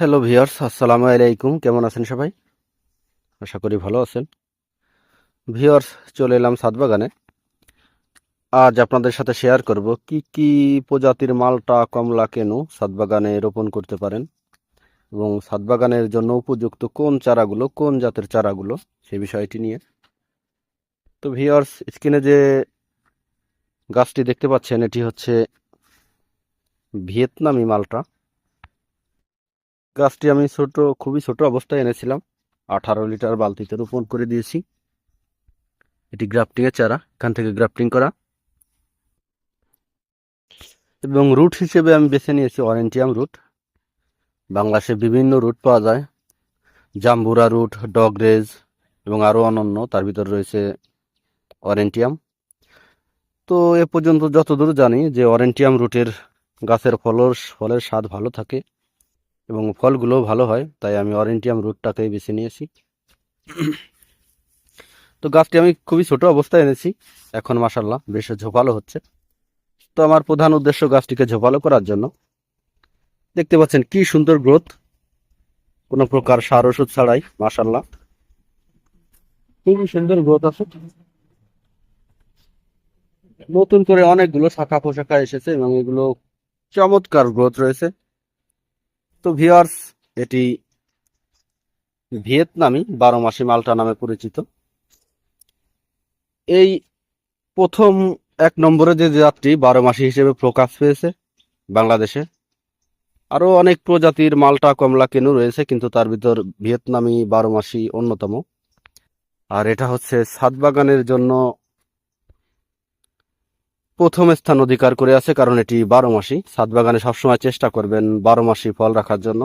Hello viewers আসসালামু আলাইকুম কেমন আছেন সবাই? আশা করি ভালো আছেন। ভিউয়ার্স চলে এলাম ছাদ বাগানে। আজ আপনাদের সাথে শেয়ার করব কি কি প্রজাতির মালটা, কমলা, কেন ছাদ বাগানে রোপণ করতে পারেন এবং ছাদ বাগানের জন্য উপযুক্ত কোন চারাগুলো, কোন জাতের চারাগুলো, সে বিষয়টি নিয়ে। তো ভিউয়ার্স স্ক্রিনে যে গাছটি দেখতে পাচ্ছেন, এটি হচ্ছে ভিয়েতনামি মালটা। গাছটি আমি ছোট, খুবই ছোট অবস্থায় এনেছিলাম। আঠারো লিটার বালতিতে রোপণ করে দিয়েছি। এটি গ্রাফটিং এর চারা, এখান থেকে গ্রাফটিং করা। এবং রুট হিসেবে আমি বেছে নিয়েছি অরেন্টিয়াম রুট। বাংলাদেশে বিভিন্ন রুট পাওয়া যায়। জাম্বুরা রুট, ডগরেজ এবং আরও অনন্য, তার ভিতর রয়েছে অরেন্টিয়াম। তো এ পর্যন্ত যতদূর জানি যে অরেন্টিয়াম রুটের গাছের ফলর ফলের স্বাদ ভালো থাকে। এবং ফলগুলো ভালো হয়, তাই আমি অরেন্টিয়াম রুটটাকেই বেছে নিয়েছি। তো গাছটি আমি খুবই ছোট অবস্থায় এনেছি, এখন মাসাল্লাহ বেশ ঝোপালো হচ্ছে। তো আমার প্রধান উদ্দেশ্য গাছটিকে ঝোপালো করার জন্য। দেখতে পাচ্ছেন কি সুন্দর গ্রোথ, কোনো প্রকার সার ওষুধ ছাড়াই মাসাল্লাহ খুবই সুন্দর গ্রোথ আছে। নতুন করে অনেকগুলো শাখা পোশাখা এসেছে এবং এগুলো চমৎকার গ্রোথ রয়েছে। তো ভিওয়ার্স এটি ভিয়েতনামি বারো মাসি মালটা নামে পরিচিত। এই প্রথম এক নম্বরে যে জাতটি বারো মাসি হিসেবে প্রকাশ পেয়েছে বাংলাদেশে। আরও অনেক প্রজাতির মালটা কমলা কেনু রয়েছে, কিন্তু তার ভিতর ভিয়েতনামি বারো মাসি অন্যতম। আর এটা হচ্ছে ছাদ বাগানের জন্য প্রথম স্থান অধিকার করে আছে, কারণ এটি বারো মাসি ছাদ বাগানে সবসময় চেষ্টা করবেন বারো মাসি ফল রাখার জন্য।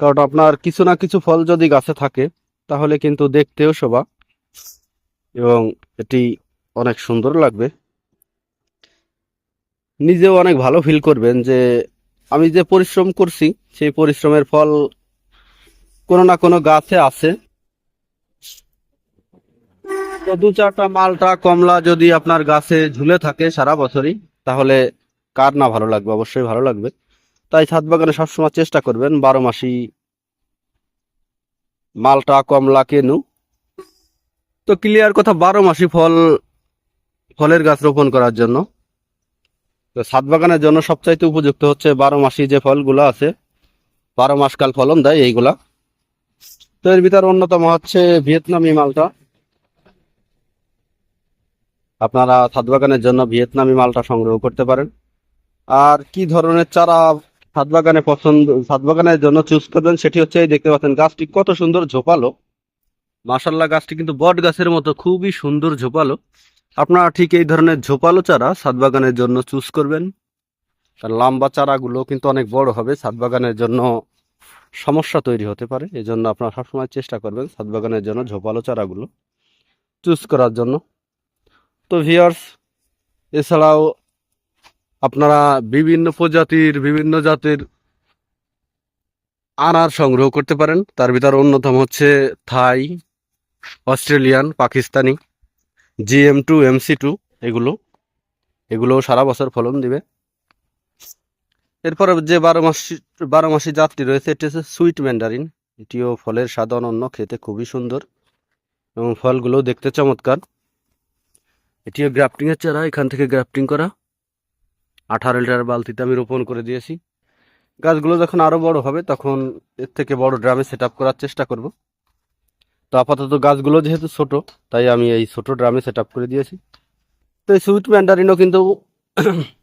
কারণ আপনার কিছু না কিছু ফল যদি গাছে থাকে, তাহলে কিন্তু দেখতেও শোভা এবং এটি অনেক সুন্দর লাগবে। নিজেও অনেক ভালো ফিল করবেন যে আমি যে পরিশ্রম করছি, সেই পরিশ্রমের ফল কোনো না কোনো গাছে আছে। তো দু চারটা মালটা, কমলা যদি আপনার গাছে ঝুলে থাকে সারা বছরই, তাহলে কার না ভালো লাগবে? অবশ্যই ভালো লাগবে। তাই ছাদ বাগানে সবসময় চেষ্টা করবেন বারো মাসি মালটা, কমলা কেনু তো ক্লিয়ার কথা, বারো মাসি ফল, ফলের গাছ রোপণ করার জন্য। তো ছাদ বাগানের জন্য সবচাইতে উপযুক্ত হচ্ছে বারো মাসি যে ফলগুলো আছে, বারো মাসকাল ফলন দেয় এইগুলা। তো এর ভিতর অন্যতম হচ্ছে ভিয়েতনামি মালটা। আপনারা ছাদ বাগানের জন্য ভিয়েতনামি মালটা সংগ্রহ করতে পারেন। আর কি ধরনের চারা ছাদ বাগানে পছন্দ ছাদ বাগানের জন্য চুজ করবেন সেটি হচ্ছে এই দেখতে পাচ্ছেন, গাছটি কত সুন্দর ঝোপালো। মাসাল্লাহ গাছটি কিন্তু বট গাছের মতো খুবই সুন্দর ঝোপালো। আপনারা ঠিক এই ধরনের ঝোপালো চারা ছাদ বাগানের জন্য চুজ করবেন। লম্বা চারাগুলো কিন্তু অনেক বড় হবে ছাদ বাগানের জন্য সমস্যা তৈরি হতে পারে। এই জন্য আপনারা সবসময় চেষ্টা করবেন ছাদ বাগানের জন্য ঝোপালো চারাগুলো চুজ করার জন্য। তো ভিয়ার্স এছাড়াও আপনারা বিভিন্ন প্রজাতির, বিভিন্ন জাতের আনার সংগ্রহ করতে পারেন। তার ভিতর অন্যতম হচ্ছে Thai, Australian, Pakistani GM two MC two এগুলো। এগুলো সারা বছর ফলন দিবে। এরপরে যে বারো মাসি বারো মাসি জাতটি রয়েছে, এটি হচ্ছে সুইট ম্যান্ডারিন। এটিও ফলের স্বাদ অনন্য, খেতে খুবই সুন্দর এবং ফলগুলো দেখতে চমৎকার। এটিও গ্রাফটিং এর চারা, এখান থেকে গ্রাফটিং করা। আঠারো লিটার বালতিতে আমি রোপণ করে দিয়েছি। গাছগুলো যখন আরও বড় হবে, তখন এর থেকে বড় ড্রামে সেট করার চেষ্টা করব। তো আপাতত গাছগুলো যেহেতু ছোট, তাই আমি এই ছোট ড্রামে সেট করে দিয়েছি। তো এই সুইট ম্যান্ডারিনও কিন্তু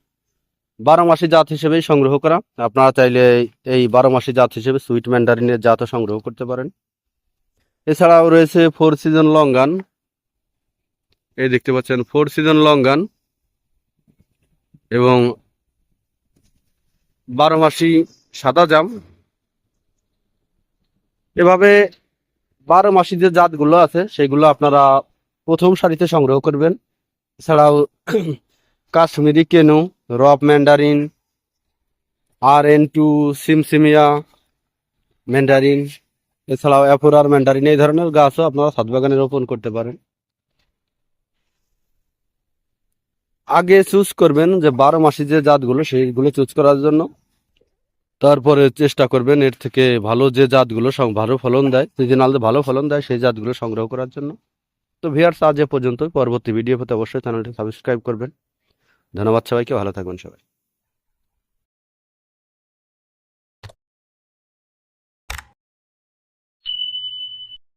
বারো মাসি জাত হিসেবেই সংগ্রহ করা। আপনারা চাইলে এই বারো মাসি জাত হিসেবে সুইট ম্যান্ডারিনের জাতও সংগ্রহ করতে পারেন। এছাড়াও রয়েছে ফোর সিজন লঙ্গান। এই দেখতে পাচ্ছেন ফোর সিজন লঙ্গান এবং বারো মাসি সাদা জাম। এভাবে বারো মাসি যে জাতগুলো আছে, সেগুলো আপনারা প্রথম সারিতে সংগ্রহ করবেন। এছাড়াও কাশ্মীরি কেনু, রব ম্যান্ডারিন, আর এন টু, সিমসিমিয়া ম্যান্ডারিন, এছাড়াও অ্যাপোরার ম্যান্ডারিন, এই ধরনের গাছও আপনারা ছাদ বাগানে রোপণ করতে পারেন। আগে চুজ করবেন যে বারো মাসি যে জাতগুলো, সেইগুলো চুজ করার জন্য। তারপরে চেষ্টা করবেন এর থেকে ভালো যে জাতগুলো ভালো ফলন দেয় সিজনাল ভালো ফলন দেয়, সেই জাতগুলো সংগ্রহ করার জন্য। তো ভিয়ার্স আজ এ পর্যন্ত পরবর্তী ভিডিও পেতে অবশ্যই চ্যানেলটি সাবস্ক্রাইব করবেন। ধন্যবাদ সবাইকে, ভালো থাকবেন সবাই।